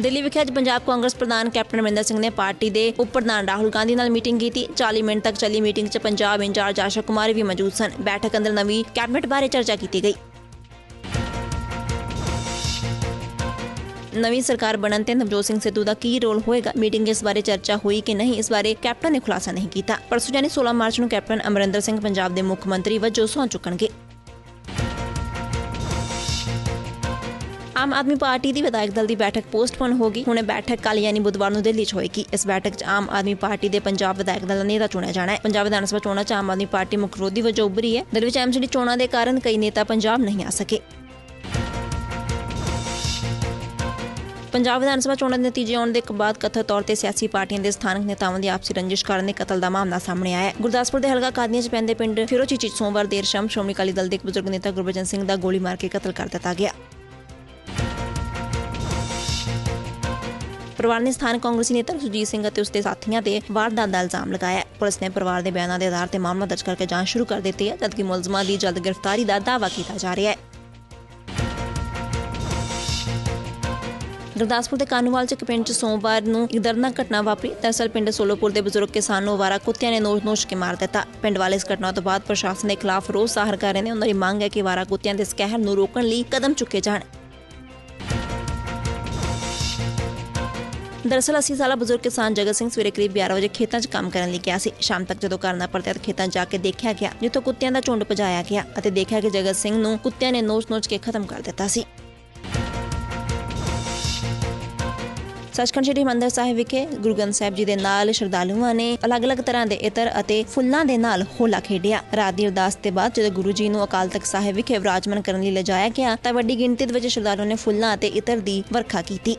ਦਿੱਲੀ ਵਿਖੇ ਅੱਜ ਪੰਜਾਬ ਕਾਂਗਰਸ ਪ੍ਰਧਾਨ ਕੈਪਟਨ ਅਮਰਿੰਦਰ ਸਿੰਘ ਨੇ ਪਾਰਟੀ ਦੇ ਉਪ ਪ੍ਰਧਾਨ ਰਾਹੁਲ ਗਾਂਧੀ ਨਾਲ ਮੀਟਿੰਗ ਕੀਤੀ। 40 ਮਿੰਟ ਤੱਕ ਚੱਲੀ ਮੀਟਿੰਗ 'ਚ ਪੰਜਾਬ ਇੰਚਾਰਜ ਆਸ਼ਾ ਕੁਮਾਰੀ ਵੀ ਮੌਜੂਦ ਸਨ। ਬੈਠਕ ਅੰਦਰ ਨਵੀਂ ਕੈਬਨਿਟ ਬਾਰੇ ਚਰਚਾ ਕੀਤੀ ਗਈ। ਨਵੀਂ ਸਰਕਾਰ ਬਣਨ ਤੇ ਨਵਜੋਤ ਸਿੰਘ ਸਿੱਧੂ ਦਾ ਕੀ ਰੋਲ ਹੋਏਗਾ? ਮੀਟਿੰਗ ਇਸ ਬਾਰੇ ਚਰਚਾ ਹੋਈ ਕਿ ਨਹੀਂ? ਇਸ ਬਾਰੇ ਕੈਪਟਨ ਨੇ ਖੁਲਾਸਾ ਨਹੀਂ ਕੀਤਾ। ਪਰਸੋਂ ਜਾਨੀ 16 ਮਾਰਚ ਨੂੰ ਕੈਪਟਨ ਅਮਰਿੰਦਰ ਸਿੰਘ ਪੰਜਾਬ ਦੇ ਮੁੱਖ ਮੰਤਰੀ ਵਜੋਂ ਸਹੁੰ ਚੁੱਕਣਗੇ। ਆਮ ਆਦਮੀ ਪਾਰਟੀ ਦੀ ਵਿਧਾਇਕ ਦਲ ਦੀ ਬੈਠਕ ਪੋਸਟਪੋਨ ਹੋ ਗਈ। ਹੁਣ ਬੈਠਕ ਕੱਲ ਯਾਨੀ ਬੁੱਧਵਾਰ ਨੂੰ ਦਿੱਲੀ 'ਚ ਹੋਏਗੀ। ਇਸ ਬੈਠਕ 'ਚ ਆਮ ਆਦਮੀ ਪਾਰਟੀ ਦੇ ਪੰਜਾਬ ਵਿਧਾਇਕ ਦਲ ਦਾ ਨੇਤਾ ਚੁਣਿਆ ਜਾਣਾ ਹੈ। ਪੰਜਾਬ ਵਿਧਾਨ ਸਭਾ ਚੋਣਾਂ 'ਚ ਆਮ ਆਦਮੀ ਪਾਰਟੀ ਮੁੱਖ ਵਿਰੋਧੀ ਵਜੋਂ ਉੱਭਰੀ ਹੈ। ਦਿਲ ਵਿੱਚ ਐਮਸੀਡੀ ਚੋਣਾਂ ਦੇ ਕਾਰਨ ਕਈ ਨੇਤਾ ਪੰਜਾਬ ਨਹੀਂ ਆ ਸਕੇ। ਪੰਜਾਬ ਵਿਧਾਨ ਸਭਾ ਚੋਣਾਂ ਦੇ ਨਤੀਜੇ ਆਉਣ ਦੇ ਬਾਅਦ ਕਥਿਤ ਤੌਰ ਤੇ ਸਿਆਸੀ ਪਾਰਟੀਆਂ ਦੇ ਸਥਾਨਕ ਨੇਤਾਵਾਂ ਦੀ ਆਪਸੀ ਰੰਜਿਸ਼ ਕਾਰਨ ਦੇ ਕਤਲ ਦਾ ਮਾਮਲਾ ਸਾਹਮਣੇ ਆਇਆ ਹੈ। ਗੁਰਦਾਸਪੁਰ ਦੇ ਹਲਕਾ ਕਾਦੀਆਂ 'ਚ ਪੈਂਦੇ ਪਿੰਡ ਫਿਰੋਚੀਚੀ 'ਚ ਸੋਮਵਾਰ ਦੇਰ ਸ਼ਾਮ ਸ਼੍ਰੋਮਣੀ ਅਕਾਲੀ ਦਲ ਦੇ ਇੱਕ ਬਜ਼ੁਰਗ ਨੇਤਾ ਗੁਰਬਚਨ ਸਿੰਘ ਦਾ ਗੋਲੀ ਮਾਰ ਕੇ ਕਤਲ ਕਰ ਦਿੱਤਾ ਗਿਆ। ਪਰਿਵਾਰ ਨੇ ਸਥਾਨਕ ਕਾਂਗਰਸੀ ਨੇਤਾ ਸੁਜੀਤ ਸਿੰਘ ਅਤੇ ਉਸਦੇ ਸਾਥੀਆਂ ਤੇ ਵਾਰਦਾਤ ਦਾ ਇਲਜ਼ਾਮ ਲਗਾਇਆ ਪੁਲਿਸ ਨੇ ਪਰਿਵਾਰ ਦੇ ਬਿਆਨਾਂ ਦੇ ਆਧਾਰ ਤੇ ਮਾਮਲਾ ਦਰਜ ਕਰਕੇ ਜਾਂਚ ਸ਼ੁਰੂ ਕਰ ਦਿੱਤੀ ਹੈ, ਜਦਕਿ ਮੁਲਜ਼ਮਾਂ ਦੀ ਜਲਦ ਗ੍ਰਿਫਤਾਰੀ ਦਾ ਦਾਅਵਾ ਕੀਤਾ ਜਾ ਰਿਹਾ ਹੈ। ਗੁਰਦਾਸਪੁਰ ਦੇ ਕਾਨੂੰਵਾਲ ਚ ਇੱਕ ਪਿੰਡ ਚ ਸੋਮਵਾਰ ਨੂੰ ਇੱਕ ਦਰਦਨਾਕ ਘਟਨਾ ਵਾਪਰੀ। ਦਰਅਸਲ ਪਿੰਡ ਸੋਲੋਪੁਰ ਦੇ ਬਜ਼ੁਰਗ ਕਿਸਾਨ ਨੂੰ ਵਾਰਾ ਕੁੱਤਿਆਂ ਨੇ ਨੋਚ-ਨੋਚ ਕੇ ਮਾਰ ਦਿੱਤਾ। ਪਿੰਡ ਵਾਲੇ ਇਸ ਘਟਨਾ ਤੋਂ ਬਾਅਦ ਪ੍ਰਸ਼ਾਸਨ ਦੇ ਖਿਲਾਫ ਰੋਸ ਜ਼ਾਹਰ ਕਰ ਰਹੇ ਨੇ। ਉਹਨਾਂ ਦੀ ਮੰਗ ਹੈ ਕਿ ਵਾਰਾ ਕੁੱਤਿਆਂ ਦੇ ਸਕਹਿਰ ਨੂੰ ਰੋਕਣ ਲਈ ਕਦਮ ਚੁੱਕੇ ਜਾਣ। ਦਰਅਸਲ 80 ਸਾਲਾ ਬਜ਼ੁਰਗ ਕਿਸਾਨ ਜਗਤ ਸਿੰਘ ਸਵੇਰੇ ਕਰੀਬ 11 ਵਜੇ ਖੇਤਾਂ 'ਚ ਕੰਮ ਕਰਨ ਲਈ ਗਿਆ ਸੀ। ਸ਼ਾਮ ਤੱਕ ਜਦੋਂ ਘਰ ਨਾ ਪਰਤਿਆ ਤਾਂ ਖੇਤਾਂ 'ਚ ਜਾ ਕੇ ਦੇਖਿਆ ਗਿਆ, ਜਿੱਥੋਂ ਕੁੱਤਿਆਂ ਦਾ ਝੁੰਡ ਭਜਾਇਆ ਗਿਆ ਅਤੇ ਦੇਖਿਆ ਕਿ ਜਗਤ ਸਿੰਘ ਨੂੰ ਕੁੱਤਿਆਂ ਨੇ ਨੋਚ-ਨੋਚ ਕੇ ਖਤਮ ਕਰ ਦਿੱਤਾ ਸੀ। ਸੱਚਖੰਡ ਸ੍ਰੀ ਹਰਿਮੰਦਰ ਸਾਹਿਬ ਵਿਖੇ ਗੁਰੂ ਗ੍ਰੰਥ ਸਾਹਿਬ ਜੀ ਦੇ ਨਾਲ ਸ਼ਰਧਾਲੂਆਂ ਨੇ ਅਲੱਗ-ਅਲੱਗ ਤਰ੍ਹਾਂ ਦੇ ਇਤਰ ਅਤੇ ਫੁੱਲਾਂ ਦੇ ਨਾਲ ਹੋਲਾ ਖੇਡਿਆ। ਰਾਤ ਦੀ ਅਰਦਾਸ ਤੇ ਬਾਅਦ ਜਦੋਂ ਗੁਰੂ ਜੀ ਨੂੰ ਅਕਾਲ ਤਖਤ ਸਾਹਿਬ ਵਿਖੇ ਵਿਰਾਜਮਾਨ ਕਰਨ ਲਈ ਲਿਜਾਇਆ ਗਿਆ, ਤਾਂ ਵੱਡੀ ਗਿਣਤੀ ਦੇ ਵਿੱਚ ਸ਼ਰਧਾਲੂਆਂ ਨੇ ਫੁੱਲਾਂ ਅਤੇ ਇਤਰ ਦੀ ਵਰਖਾ ਕੀਤੀ।